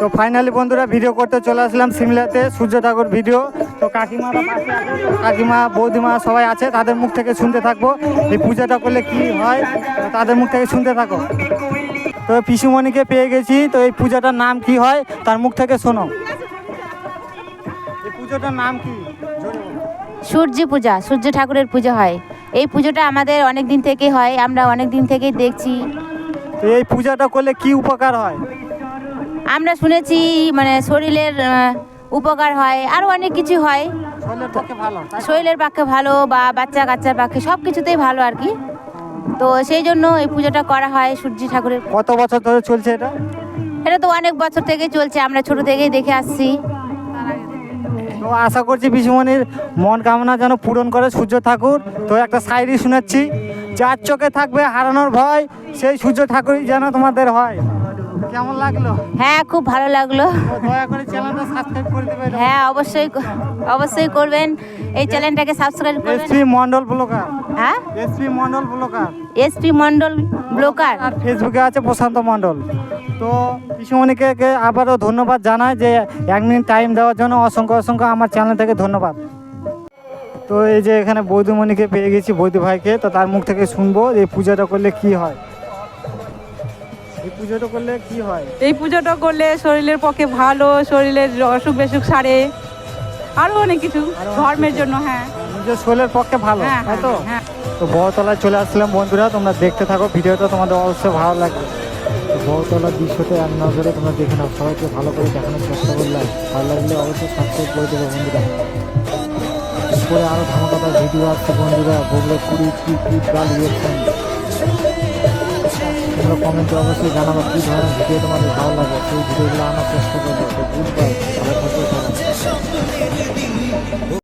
তো ফাইনালি বন্ধুরা ভিডিও করতে চলে আসলাম সিমলাতে সূর্য ঠাকুর ভিডিও তো তো কাকিমা বৌদিমা সবাই আছে তাদের মুখ থেকে শুনতে থাকব। এই পূজাটা করলে কি হয় তাদের মুখ থেকে শুনতে থাকো। তো পিসুমণিকে পেয়ে গেছি তো এই পূজাটার নাম কি হয় তার মুখ থেকে শোনো। এই পুজোটার নাম কি? সূর্য পূজা সূর্য ঠাকুরের পুজো হয়। এই পুজোটা আমাদের অনেক দিন থেকে হয় আমরা অনেক দিন থেকেই দেখছি। তো এই পূজাটা করলে কি উপকার হয়? আমরা শুনেছি মানে শরীরের উপকার হয় আরও অনেক কিছু হয়। শরীরের পক্ষে ভালো বা বাচ্চা কাচ্চার পক্ষে সব কিছুতেই ভালো আর কি। তো সেই জন্য এই পুজোটা করা হয় সূর্য ঠাকুরের। কত বছর ধরে চলছে এটা? এটা তো অনেক বছর থেকেই চলছে আমরা ছোট থেকেই দেখে আসছি। তো আশা করছি বিশুমণির মন কামনা যেন পূরণ করে সূর্য ঠাকুর। তো একটা শায়রি শোনাচ্ছি যার চোখে থাকবে হারানোর ভয় সেই সূর্য ঠাকুরই যেন তোমাদের হয়। কেমন লাগল? হ্যাঁ খুব ভালো লাগল। দয়া করে চ্যানেলটা সাবস্ক্রাইব করে দেবে হ্যাঁ অবশ্যই অবশ্যই করবেন। এই চ্যানেলটাকে সাবস্ক্রাইব করবেন। এসপি মন্ডল ব্লকার হ্যাঁ? SP Mondal blocker SP Mondal blocker আর ফেসবুকে আছে প্রশান্ত মন্ডল তো পিসুমণিকে আবারও ধন্যবাদ জানাই যে এক মিনিট টাইম দেওয়ার জন্য। অসংখ্য অসংখ্য আমার চ্যানেল থেকে ধন্যবাদ। তো এই যে এখানে বৌদিমণিকে পেয়ে গেছি বৌদি ভাইকে। তো তার মুখ থেকে শুনব যে এই পূজাটা করলে কি হয়। এই পুজোটা করলে কি হয়? এই পুজোটা করলে শরীরের পক্ষে ভালো শরীরের অসুখ বেসুখ সারে আরও অনেক কিছু ধর্মের জন্য হ্যাঁ। নিজের শরীরের পক্ষে ভালো হ্যাঁ তাই তো? হ্যাঁ। তো বড়তলায় চলে আসলাম বন্ধুরা তোমরা দেখতে থাকো ভিডিওটা তোমাদের অবশ্যই ভালো লাগবে। বড়তলার দৃশ্যতে এক নজরে তোমরা দেখে নাও সবাইকে ভালো করে দেখানোর চেষ্টা করলাম। ভালো লাগলে অবশ্যই সাবস্ক্রাইব করে দেবো বন্ধুরা। এরপরে আরও ধামাকাতার ভিডিও আসছে বন্ধুরা বলল কুড়ি কি কি গাল রিয়েকশন তোমরা কমেন্টে অবশ্যই জানাব কী ধরনের ভিডিও তোমাদের ভালো লাগে। সেই ভিডিওগুলো আনার চেষ্টা করব।